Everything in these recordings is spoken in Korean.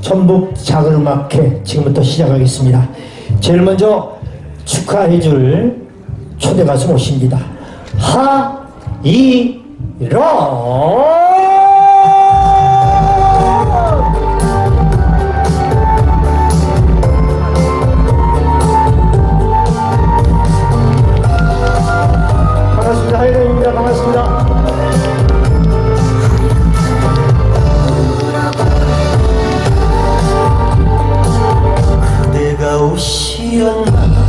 전북 작은음악회 지금부터 시작하겠습니다. 제일 먼저 축하해줄 초대 가수 모십니다. 하이로 아홉시였나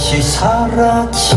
다시 사라진